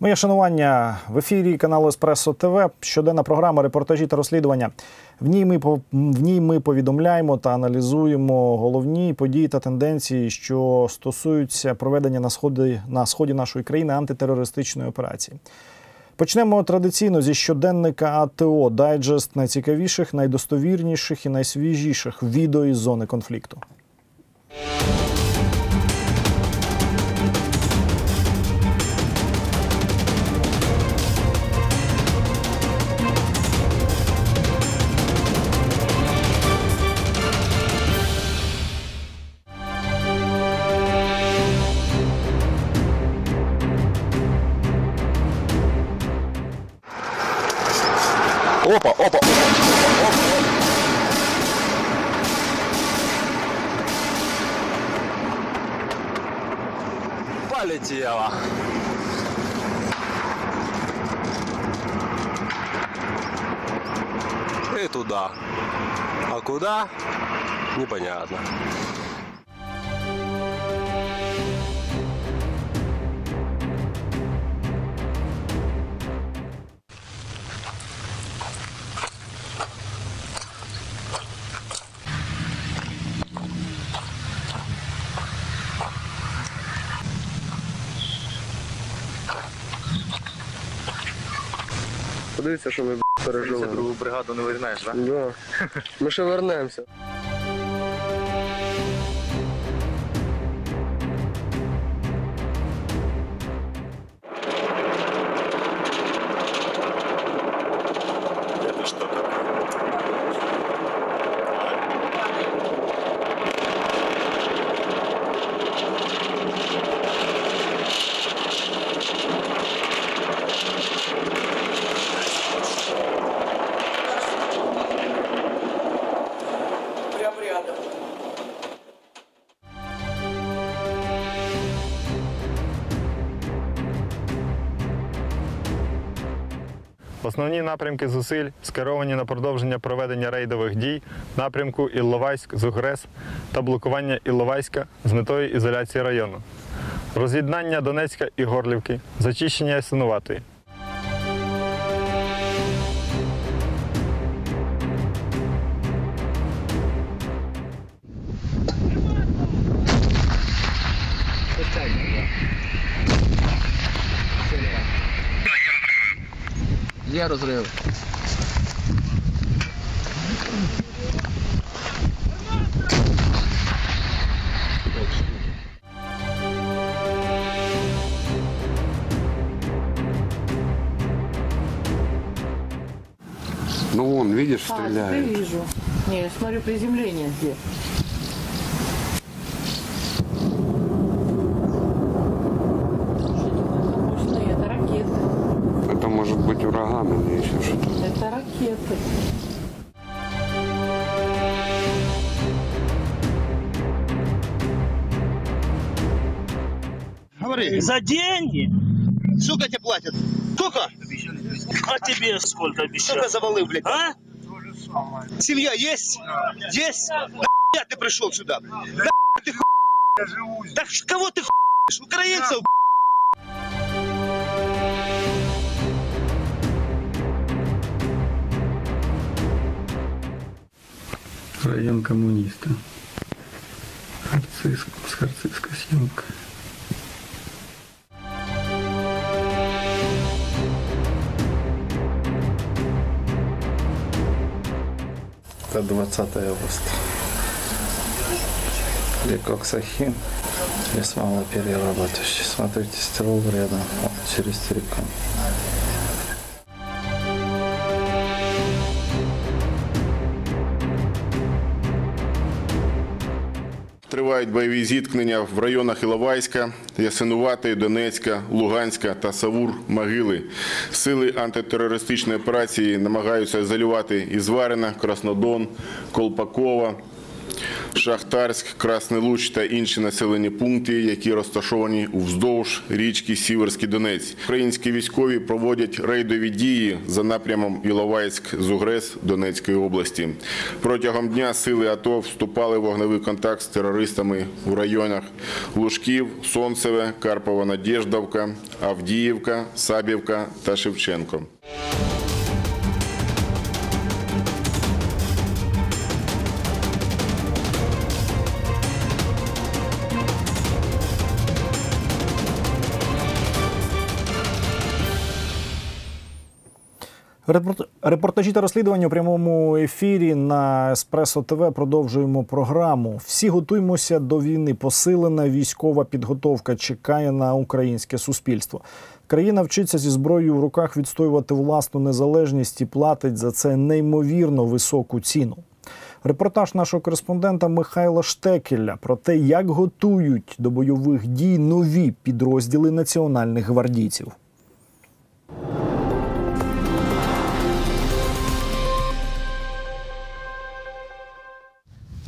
Моє шанування в ефірі каналу Еспресо ТВ. Щоденна програма репортажі та розслідування. В ній ми в ній ми повідомляємо та аналізуємо головні події та тенденції, що стосуються проведення на сході на сході нашої країни антитерористичної операції. Почнемо традиційно зі щоденника АТО, дайджест найцікавіших, найдостовірніших і найсвіжіших відео із зони конфлікту. Куда? Непонятно. Подивіться, що б**, пережили. другу бригаду не вернеш, так? Да. Ми ще вернемося. Основні напрямки зусиль скеровані на продовження проведення рейдових дій напрямку Ілловайськ-Зугрес та блокування Ілловайська з метою ізоляції району, роз'єднання Донецька і Горлівки, зачищення Ясинуватої. Є розрив. Ну вон, видишь, А, стреляет. вижу. Не, я смотрю приземление где. Это ракеты. За деньги? Сколько тебе платят? Сколько? А тебе сколько обещали? Сколько завалил, блядь? А? Семья есть? Есть? Нахуя ты пришел сюда? Нахуя ты хуй? Так ш- кого ты хуй? Украинцев? Район коммуниста. Харциск, с Харцизской съемка. Это 20 августа. Ликоксахин, весьмалоперерабатывающий. Смотрите, стирол рядом, через реку. Тривають бойові зіткнення в районах Іловайська, Ясинуватої, Донецька, Луганська та Савур Могили. Сили антитерористичної операції намагаються ізолювати Ізварина, Краснодон, Колпакова, Шахтарськ, Красний Луч та інші населені пункти, які розташовані уздовж річки Сіверський Донець. Українські військові проводять рейдові дії за напрямом Іловайськ-Зугрес Донецької області. Протягом дня сили АТО вступали в вогневий контакт з терористами у районах Лужків, Сонцеве, Карпова Надєждовка, Авдіївка, Сабівка та Шевченко. Репортажі та розслідування у прямому ефірі на Еспресо ТВ продовжуємо програму. Всі готуємося до війни. Посилена військова підготовка чекає на українське суспільство. Країна вчиться зі зброєю в руках відстоювати власну незалежність і платить за це неймовірно високу ціну. Репортаж нашого кореспондента Михайла Штекеля про те, як готують до бойових дій нові підрозділи національних гвардійців.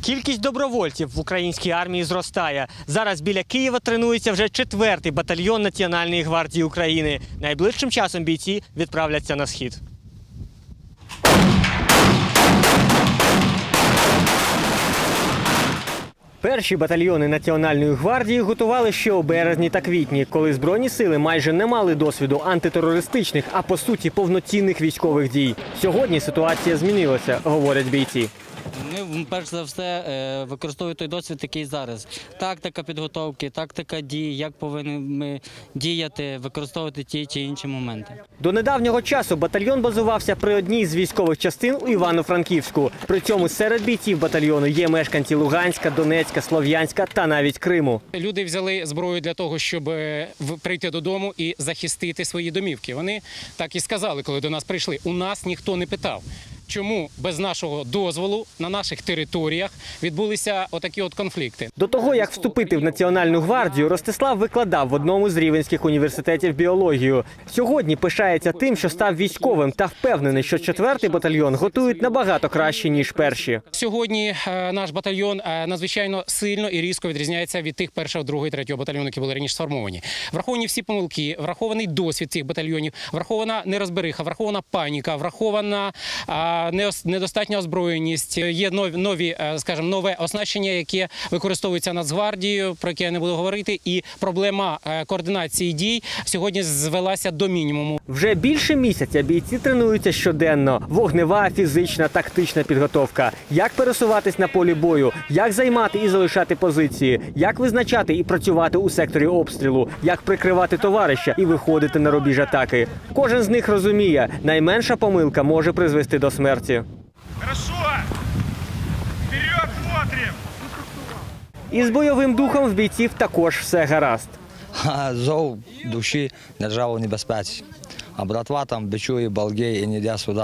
Кількість добровольців в українській армії зростає. Зараз біля Києва тренується вже четвертий батальйон Національної гвардії України. Найближчим часом бійці відправляться на схід. Перші батальйони Національної гвардії готували ще у березні та квітні, коли збройні сили майже не мали досвіду антитерористичних, а по суті повноцінних військових дій. Сьогодні ситуація змінилася, говорять бійці. Ми перш за все е, використовуємо той досвід, який зараз. Тактика підготовки, тактика дій, як повинні ми діяти, використовувати ті чи інші моменти. До недавнього часу батальйон базувався при одній з військових частин у Івано-Франківську. При цьому серед бійців батальйону є мешканці Луганська, Донецька, Слов'янська та навіть Криму. Люди взяли зброю для того, щоб е, в- прийти додому і захистити свої домівки. Вони так і сказали, коли до нас прийшли. У нас ніхто не питав. Чому без нашого дозволу на наших територіях відбулися отакі от конфлікти? До того як вступити в Національну гвардію, Ростислав викладав в одному з рівенських університетів біологію. Сьогодні пишається тим, що став військовим, та впевнений, що четвертий батальйон готують набагато краще ніж перші. Сьогодні е, наш батальйон е, надзвичайно сильно і різко відрізняється від тих першого, другого і третього батальйону, які були раніше сформовані. Враховані всі помилки, врахований досвід цих батальйонів, врахована нерозбериха, врахована паніка, врахована недостатня озброєність. Є нові, нові, е, скажімо, нове оснащення, яке використовується Нацгвардією, про яке я не буду говорити. І проблема е, координації дій сьогодні звелася до мінімуму. Вже більше місяця бійці тренуються щоденно. Вогнева, фізична, тактична підготовка. Як пересуватись на полі бою, як займати і залишати позиції, як визначати і працювати у секторі обстрілу, як прикривати товариша і виходити на рубіж атаки. Кожен з них розуміє, найменша помилка може призвести до смерті. Хорошо! Вперед смотрим! І з бойовим духом в бійців також все гаразд. Зов душі державу небезпеці. А братва там бичує, балгеє і не йде сюди,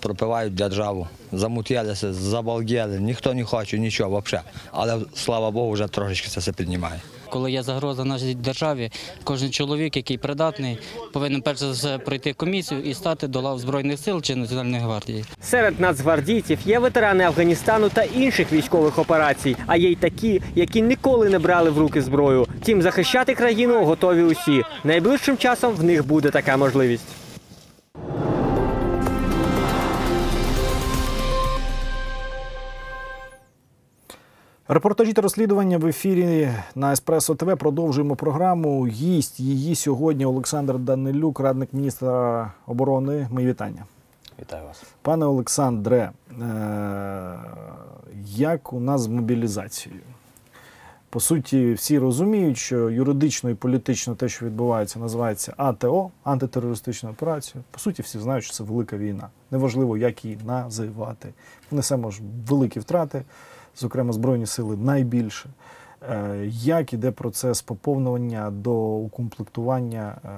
пропивають державу. Замутилися, забалгели, ніхто не хоче, нічого взагалі. Але слава Богу, вже трошечки це все піднімає. Коли є загроза нашій державі, кожен чоловік, який придатний, повинен перш за все пройти комісію і стати до лав збройних сил чи національної гвардії. Серед нацгвардійців є ветерани Афганістану та інших військових операцій, а є й такі, які ніколи не брали в руки зброю. Втім, захищати країну готові усі. Найближчим часом в них буде така можливість. Репортажі та розслідування в ефірі на Еспресо ТВ продовжуємо програму. Гість її сьогодні Олександр Данилюк, радник міністра оборони. Мої вітання. Вітаю вас. Пане Олександре, е, як у нас з мобілізацією? По суті, всі розуміють, що юридично і політично те, що відбувається, називається АТО, антитерористична операція. По суті, всі знають, що це велика війна. Неважливо, як її називати. Несемо ж великі втрати, зокрема, Збройні сили найбільше. Е, Як іде процес поповнення до укомплектування е,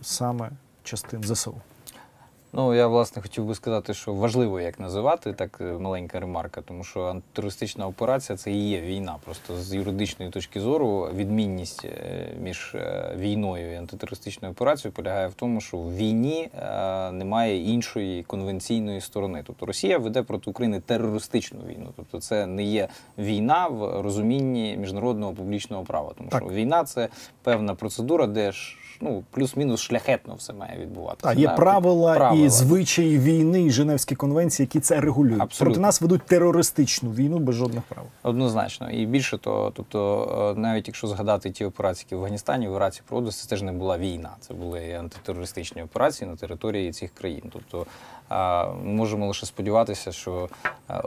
саме частин ЗСУ? Ну, я власне хотів би сказати, що важливо як називати, так е, маленька ремарка, тому що антитерористична операція це і є війна. Просто з юридичної точки зору відмінність е, між е, війною і антитерористичною операцією полягає в тому, що в війні немає іншої конвенційної сторони. Тобто Росія веде проти України терористичну війну. Тобто це не є війна в розумінні міжнародного публічного права. Тому Так. що війна це певна процедура, де ж ну плюс-мінус шляхетно все має відбуватися. Так, є правила, правила. І звичаї війни, і Женевські конвенції, які це регулюють. Абсолютно. Проти нас ведуть терористичну війну без жодних прав. Однозначно. І більше того, тобто, е, навіть якщо згадати ті операції, які в Афганістані, в Іраці проводилися, це теж не була війна. Це були антитерористичні операції на території цих країн. Тобто можемо лише сподіватися, що е,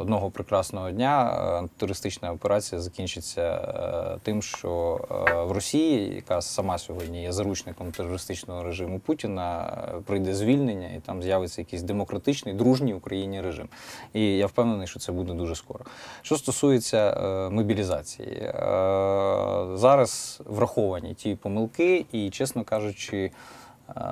одного прекрасного дня е, антитерористична операція закінчиться е, тим, що в Росії, яка сама сьогодні є заручником терористичного режиму Путіна, прийде звільнення і там з'явиться якийсь демократичний, дружній Україні режим. І я впевнений, що це буде дуже скоро. Що стосується мобілізації, зараз враховані ті помилки, і, чесно кажучи,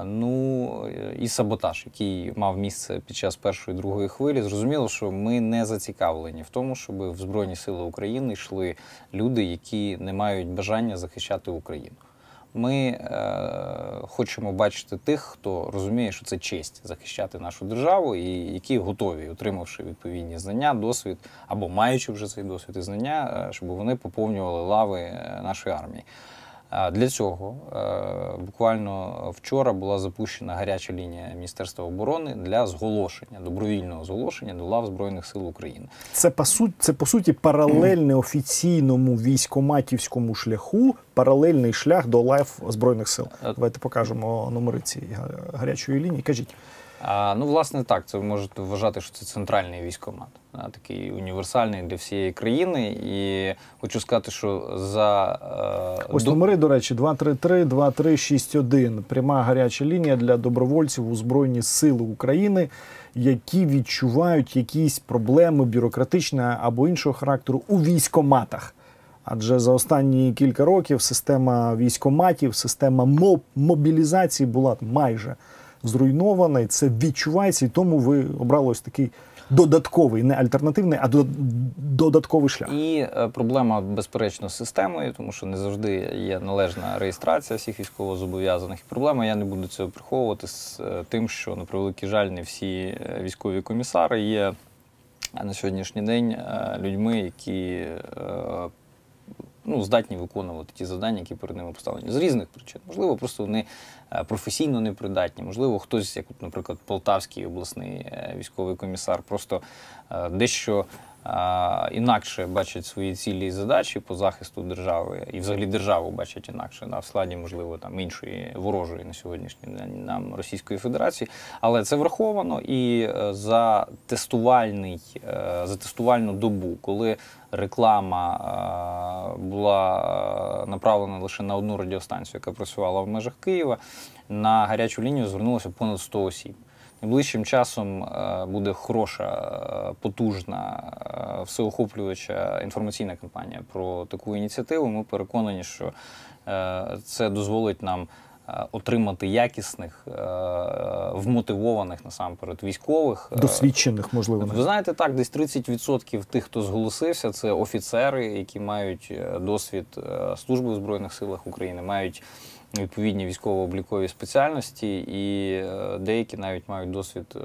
ну е, і саботаж, який мав місце під час першої другої хвилі, зрозуміло, що ми не зацікавлені в тому, щоб в Збройні Сили України йшли люди, які не мають бажання захищати Україну. Ми е, хочемо бачити тих, хто розуміє, що це честь захищати нашу державу, і які готові, отримавши відповідні знання, досвід або маючи вже цей досвід і знання, е, щоб вони поповнювали лави е, нашої армії. Для цього е, буквально вчора була запущена гаряча лінія Міністерства оборони для зголошення, добровільного зголошення до лав Збройних сил України. Це по суті, це по суті паралельне офіційному військоматівському шляху, паралельний шлях до лайф збройних сил. Давайте покажемо номери цієї гарячої лінії. Кажіть. А, ну, власне, так, це ви можете вважати, що це центральний військомат, такий універсальний для всієї країни. І хочу сказати, що за е, Ось номери, до речі, 233 2361. Пряма гаряча лінія для добровольців у Збройні Сили України, які відчувають якісь проблеми бюрократичні або іншого характеру у військоматах. Адже за останні кілька років система військоматів, система моб- мобілізації була майже зруйнована, і це відчувається, і тому ви обрали ось такий додатковий, не альтернативний, а дод- додатковий шлях. І е, проблема, безперечно, з системою, тому що не завжди є належна реєстрація всіх військовозобов'язаних. І проблема, я не буду цього приховувати з е, тим, що на превеликий жаль, не всі е, військові комісари є на сьогоднішній день людьми, які ну, здатні виконувати ті завдання, які перед ними поставлені з різних причин. Можливо, просто вони е, професійно непридатні. Можливо, хтось, як, наприклад, Полтавський обласний е, військовий комісар, просто е, дещо інакше бачать свої цілі і задачі по захисту держави, і взагалі державу бачать інакше, в складі, можливо, там іншої ворожої на сьогоднішній день нам Російської Федерації. Але це враховано і е, за тестувальний, е, за тестувальну добу, коли реклама е, була направлена лише на одну радіостанцію, яка працювала в межах Києва, на гарячу лінію звернулося понад 100 осіб. Найближчим часом е, буде хороша, е, потужна, е, всеохоплююча інформаційна кампанія про таку ініціативу. Ми переконані, що це дозволить нам отримати якісних, вмотивованих насамперед військових. Досвідчених, можливо, ви знаєте, так, десь 30% тих, хто зголосився, це офіцери, які мають досвід служби в Збройних силах України, мають відповідні військово-облікові спеціальності, і е, деякі навіть мають досвід е,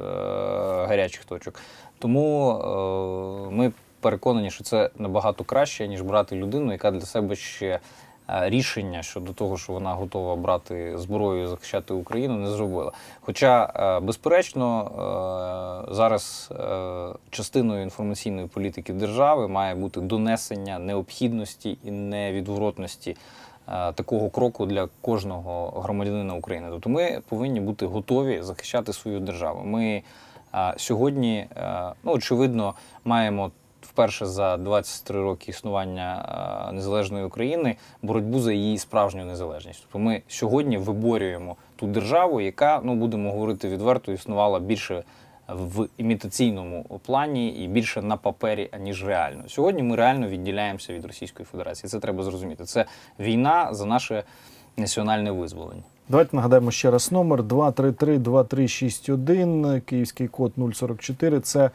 гарячих точок. Тому е, ми переконані, що це набагато краще, ніж брати людину, яка для себе ще рішення щодо того, що вона готова брати зброю і захищати Україну, не зробила. Хоча, безперечно, зараз частиною інформаційної політики держави має бути донесення необхідності і невідворотності такого кроку для кожного громадянина України. Тобто ми повинні бути готові захищати свою державу. Ми е, сьогодні, е, ну очевидно, маємо вперше за 23 роки існування е, незалежної України боротьбу за її справжню незалежність. Тобто ми сьогодні виборюємо ту державу, яка, ну будемо говорити відверто, існувала більше в імітаційному плані і більше на папері, аніж реально. Сьогодні ми реально відділяємося від Російської Федерації. Це треба зрозуміти. Це війна за наше національне визволення. Давайте нагадаємо ще раз номер 233-2361, київський код 044. Це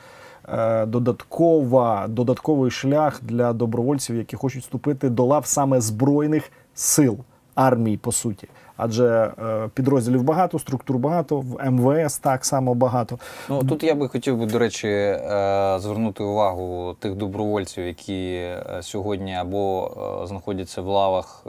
е, додаткова, додатковий шлях для добровольців, які хочуть вступити до лав саме Збройних сил армії, по суті. Адже е, підрозділів багато, структур багато, в МВС так само багато. Ну тут я би хотів би, до речі, е, звернути увагу тих добровольців, які е, сьогодні або знаходяться в лавах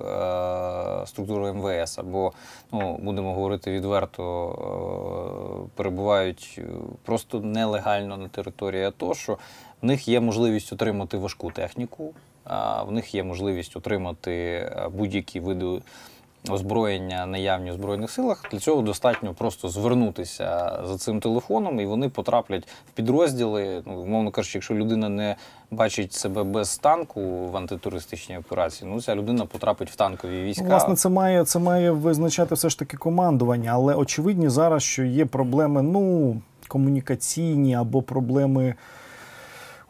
структури МВС, або ну будемо говорити відверто, перебувають просто нелегально на території АТО, що в них є можливість отримати важку техніку, в них є можливість отримати е, будь-які види озброєння наявні в Збройних силах. Для цього достатньо просто звернутися за цим телефоном, і вони потраплять в підрозділи. Ну, умовно кажучи, якщо людина не бачить себе без танку в антитерористичній операції, ну ця людина потрапить в танкові війська. Власне, це має, це має визначати все ж таки командування, але очевидні зараз, що є проблеми ну, комунікаційні або проблеми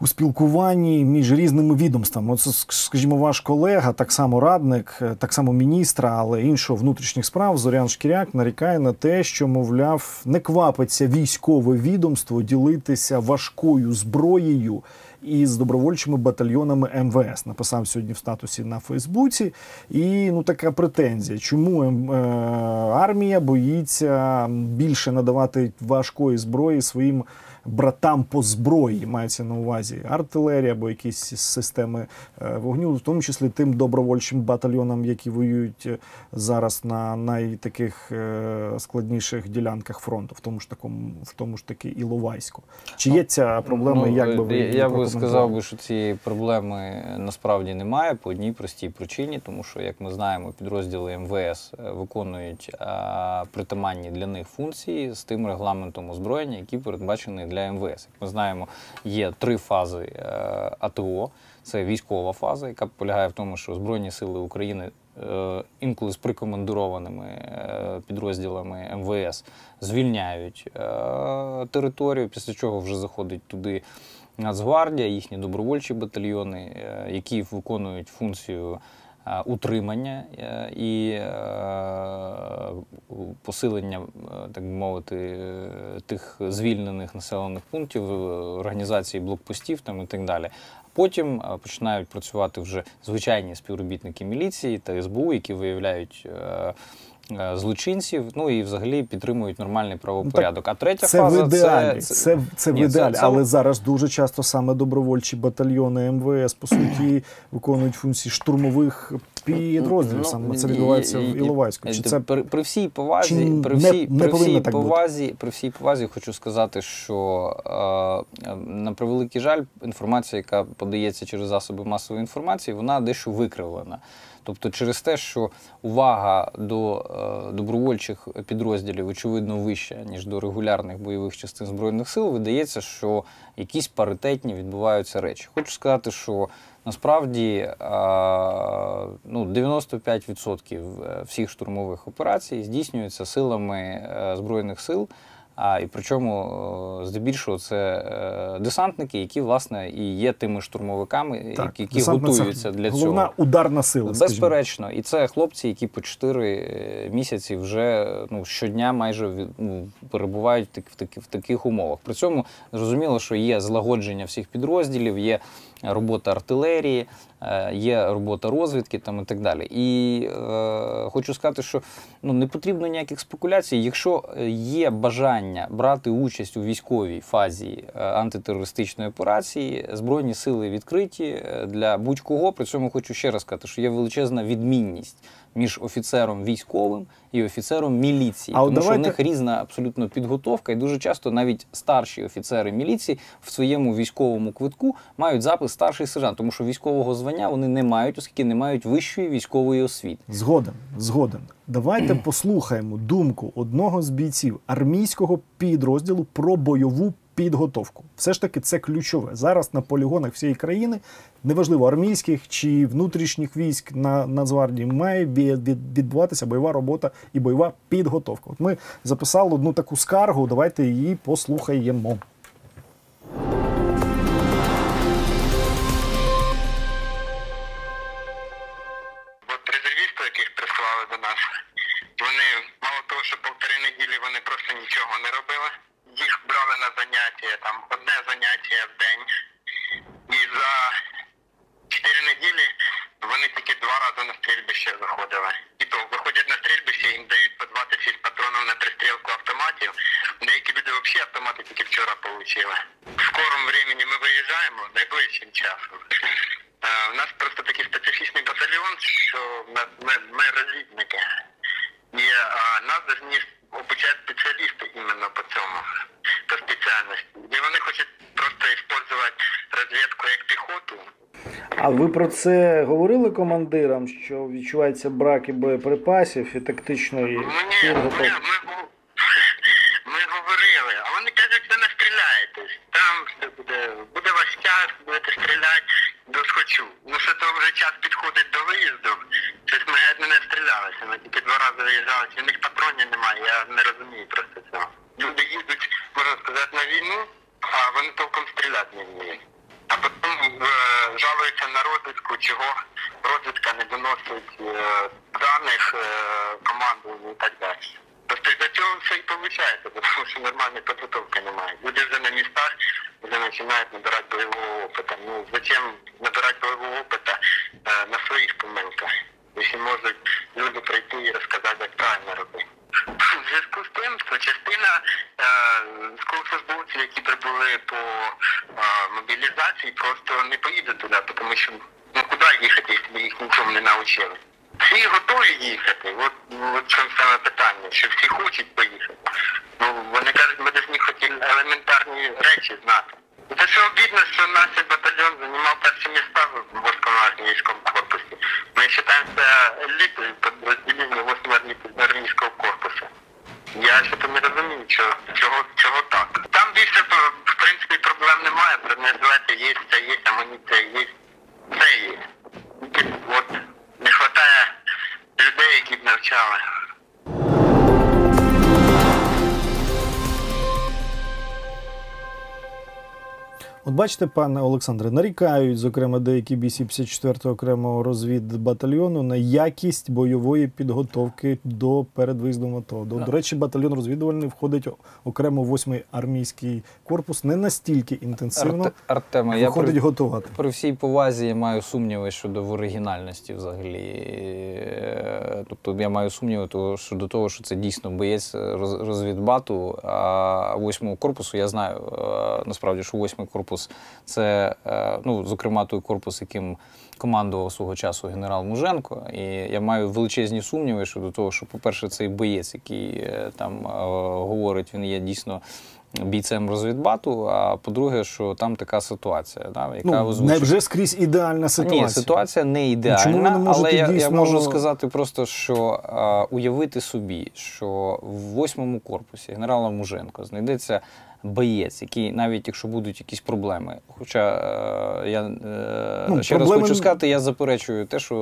у спілкуванні між різними відомствами. Ск- скажімо, ваш колега, так само радник, е, так само міністра, але іншого внутрішніх справ Зорян Шкіряк нарікає на те, що, мовляв, не квапиться військове відомство ділитися важкою зброєю із добровольчими батальйонами МВС. Написав сьогодні в статусі на Фейсбуці. І ну така претензія, чому е, армія боїться більше надавати важкої зброї своїм братам по зброї, мається на увазі артилерія або якісь системи е, вогню, в тому числі тим добровольчим батальйонам, які воюють е, зараз на найтаких е, складніших ділянках фронту, в тому ж такому, в тому ж таки Іловайську. Чи є ця проблема? Ну, як би ви я, би сказав би, що цієї проблеми насправді немає по одній простій причині, тому що, як ми знаємо, підрозділи МВС виконують а, притаманні для них функції з тим регламентом озброєння, який передбачений для МВС. Як ми знаємо, є три фази е, АТО. Це військова фаза, яка полягає в тому, що Збройні сили України е, інколи з прикомандированими е, підрозділами МВС звільняють територію, після чого вже заходить туди Нацгвардія, їхні добровольчі батальйони, які виконують функцію утримання е, і е, посилення, е, так би мовити, е, тих звільнених населених пунктів, е, організації блокпостів там і так далі. Потім е, починають працювати вже звичайні співробітники міліції та СБУ, які виявляють е, е, злочинців, ну і взагалі підтримують нормальний правопорядок. а третя це фаза в ідеалі, це, це, це, в Ні, це- ідеалі, це- але зараз дуже часто саме добровольчі батальйони МВС по суті виконують функції штурмових підрозділів. Ну, саме це відбувається і- в Іловайську. Чи це при, при всій повазі, чи при всій, не при всій так бути? повазі, при всій повазі хочу сказати, що е, е, на превеликий жаль, інформація, яка подається через засоби масової інформації, вона дещо викривлена. Тобто, через те, що увага до е, добровольчих підрозділів очевидно вища, ніж до регулярних бойових частин збройних сил, видається, що якісь паритетні відбуваються речі. Хочу сказати, що насправді е, ну, 95% всіх штурмових операцій здійснюються силами е, збройних сил. А і причому е, здебільшого це е, десантники, які власне і є тими штурмовиками, Так, які готуються для цього. головна ударна сила, скажімо. Безперечно, і це хлопці, які по 4 місяці вже ну, щодня майже від- ну, перебувають в, так- в, таки- в таких умовах. При цьому зрозуміло, що є злагодження всіх підрозділів, є робота артилерії, е, є робота розвідки там і так далі. І е, хочу сказати, що ну, не потрібно ніяких спекуляцій. Якщо е, є бажання брати участь у військовій фазі е, антитерористичної операції, збройні сили відкриті для будь-кого. При цьому хочу ще раз сказати, що є величезна відмінність між офіцером військовим і офіцером міліції, А тому що в них різна абсолютно підготовка, і дуже часто навіть старші офіцери міліції в своєму військовому квитку мають запис старший сержант, тому що військового звання вони не мають, оскільки не мають вищої військової освіти. Згоден, згоден. Давайте послухаємо думку одного з бійців армійського підрозділу про бойову підготовку. Все ж таки, це ключове. Зараз на полігонах всієї країни, неважливо армійських чи внутрішніх військ на Нацгвардії, має від- від- відбуватися бойова робота і бойова підготовка. От ми записали одну таку скаргу. Давайте її послухаємо. Вони мало того, що півтори неділі вони просто нічого не робили. Їх брали на заняття, там одне заняття в день. І за чотири неділі вони тільки два рази на стрільбище виходили. І то виходять на стрільбище, їм дають по 26 патронів на пристрілку автоматів. Деякі люди взагалі автомати тільки вчора отримали. В скорому времени ми виїжджаємо найближчим часом. Е, У нас просто такий специфічний батальйон, що ми, ми, ми розвідники. І а, нас обучати спеціалісти іменно по цьому, по спеціальності. І вони хочуть просто використовувати розвідку як піхоту, А ви про це говорили командирам, що відчувається брак і боєприпасів і тактичної підготовки? Ми говорили, а вони кажуть, що не стріляєтесь. Там все буде, буде ваш час, будете стріляти до схочу. Ну що то вже час підходить до виїзду. Щось ми геть не стрілялися. Ми тільки два рази виїжджали. У них патронів немає, я не розумію просто цього. Люди їдуть, можна сказати, на війну, а вони толком стріляти не вміють. А потім е, жалуються на розвідку, чого розвідка не доносить е, даних е, команду і так далі. Просто із-за цього все і виходить, тому що нормальної підготовки немає. Люди вже на містах вже починають набирати бойового опиту. Ну зачем набирати бойового опиту на своїх помилках, якщо можуть люди прийти і розказати, як правильно робити. В зв'язку з тим, що частина е, військовослужбовців, які прибули по е, мобілізації, просто не поїдуть туди, тому що ну куди їхати, якщо їх нічому не навчили. Всі готові їхати. От, от чому саме питання, що всі хочуть поїхати. Ну, вони кажуть, ми повинні хоч елементарні речі знати. Це що обідно, що наш батальйон займав перші міста в військовому армійському корпусі. Ми вважаємося елітою підрозділення 8 армійського корпусу. Я ще то не розумію, чого, чого, чого так. Там більше, в принципі, проблем немає. Бронежилети є, все є, амуніція є, все є. От не вистачає людей, які б навчали. От бачите, пане Олександре, нарікають, зокрема, деякі бійці 54-го окремого розвідбатальйону на якість бойової підготовки до перед виїздом АТО. До, до речі, батальйон розвідувальний входить окремо в 8-й армійський корпус не настільки інтенсивно Арте- Артема, я при, готувати. при всій повазі я маю сумніви щодо в оригінальності взагалі. Е, Тобто я маю сумніви того, щодо того, що це дійсно боєць розвідбату. А восьмого корпусу я знаю е, насправді, що восьмий корпус це е, ну, зокрема той корпус, яким командував свого часу генерал Муженко. І я маю величезні сумніви щодо того, що, по-перше, цей боєць, який е, там е, говорить, він є дійсно бійцем розвідбату. А по-друге, що там така ситуація, да, яка Ну, озвучує- не вже скрізь ідеальна ситуація. Ні, ситуація не ідеальна, Ну, не але я, я можу сказати просто, що а, уявити собі, що в восьмому корпусі генерала Муженко знайдеться боєць, який навіть якщо будуть якісь проблеми. Хоча е, я е, Ну, ще раз хочу сказати, я заперечую те, що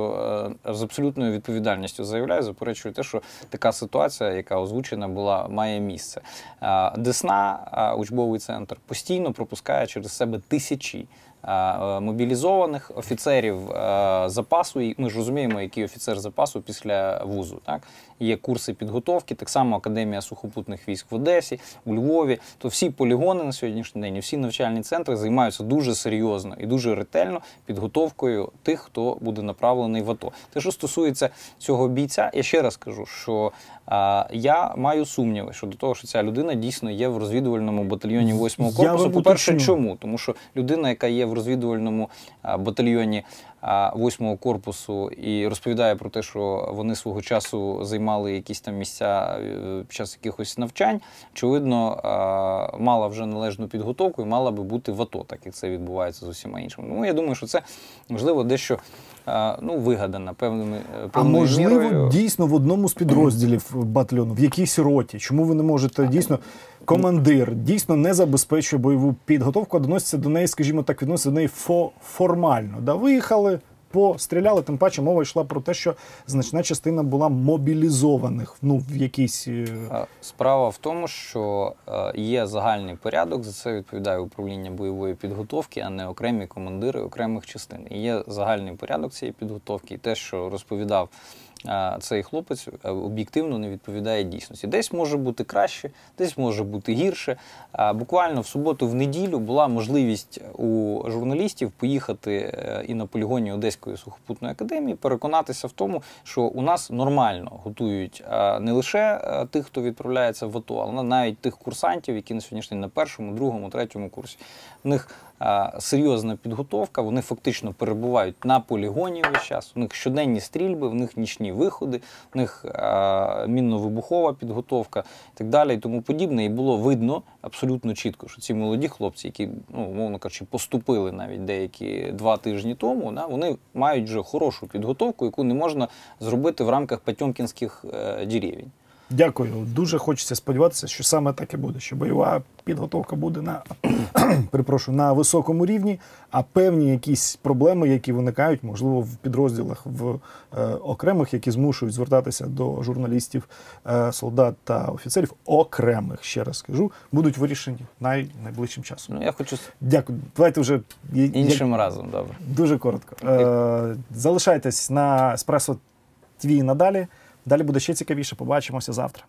е, з абсолютною відповідальністю заявляю, заперечую те, що така ситуація, яка озвучена була, має місце. Е, Десна, е, учбовий центр, постійно пропускає через себе тисячі. Е, е, Мобілізованих офіцерів е, запасу, і ми ж розуміємо, який офіцер запасу після вузу. Так є курси підготовки, так само Академія сухопутних військ в Одесі, у Львові. То всі полігони на сьогоднішній день, всі навчальні центри займаються дуже серйозно і дуже ретельно підготовкою тих, хто буде направлений в АТО. Те, що стосується цього бійця, я ще раз кажу, що а, я маю сумніви щодо того, що ця людина дійсно є в розвідувальному батальйоні 8-го корпусу. По-перше, чому? Тому що людина, яка є в розвідувальному батальйоні а, 8-го корпусу і розповідає про те, що вони свого часу займали якісь там місця е, під час якихось навчань, очевидно, мала вже належну підготовку і мала би бути в АТО, так як це відбувається з усіма іншими. Тому я думаю, що це можливо дещо ну, вигадана певними е, А можливо, мірою. дійсно в одному з підрозділів батальйону, в якійсь роті. Чому ви не можете дійсно командир дійсно не забезпечує бойову підготовку, а доноситься до неї, скажімо так, відноситься до неї фо- формально. Да, виїхали, постріляли. Тим паче мова йшла про те, що значна частина була мобілізованих. Ну в якійсь е, Справа в тому, що е, є загальний порядок, за це відповідає управління бойової підготовки, а не окремі командири окремих частин. І є загальний порядок цієї підготовки. І те, що розповідав цей хлопець е, об'єктивно не відповідає дійсності. Десь може бути краще, десь може бути гірше. Буквально в суботу, в неділю була можливість у журналістів поїхати е, і на полігоні Одеської сухопутної академії, переконатися в тому, що у нас нормально готують а, не лише е, тих, хто відправляється в АТО, але навіть тих курсантів, які на сьогоднішній на першому, другому, третьому курсі. У них серйозна підготовка, вони фактично перебувають на полігоні весь час. У них щоденні стрільби, в них нічні виходи, в них мінно-вибухова підготовка і так далі, і тому подібне. І було видно абсолютно чітко, що ці молоді хлопці, які, ну, умовно кажучи, поступили навіть деякі два тижні тому, да, вони мають вже хорошу підготовку, яку не можна зробити в рамках Патьомкінських е, деревень. Дякую. Дуже хочеться сподіватися, що саме так і буде. Що бойова підготовка буде на перепрошую на високому рівні, а певні якісь проблеми, які виникають, можливо, в підрозділах в е, окремих, які змушують звертатися до журналістів, е, солдат та офіцерів, окремих ще раз скажу, будуть вирішені най, найближчим часом. Ну я хочу Дякую. Давайте вже іншим я- разом. Добре. Дуже коротко. Е, залишайтесь на Еспресо ТВ і надалі. Далі буде ще цікавіше. Побачимося завтра.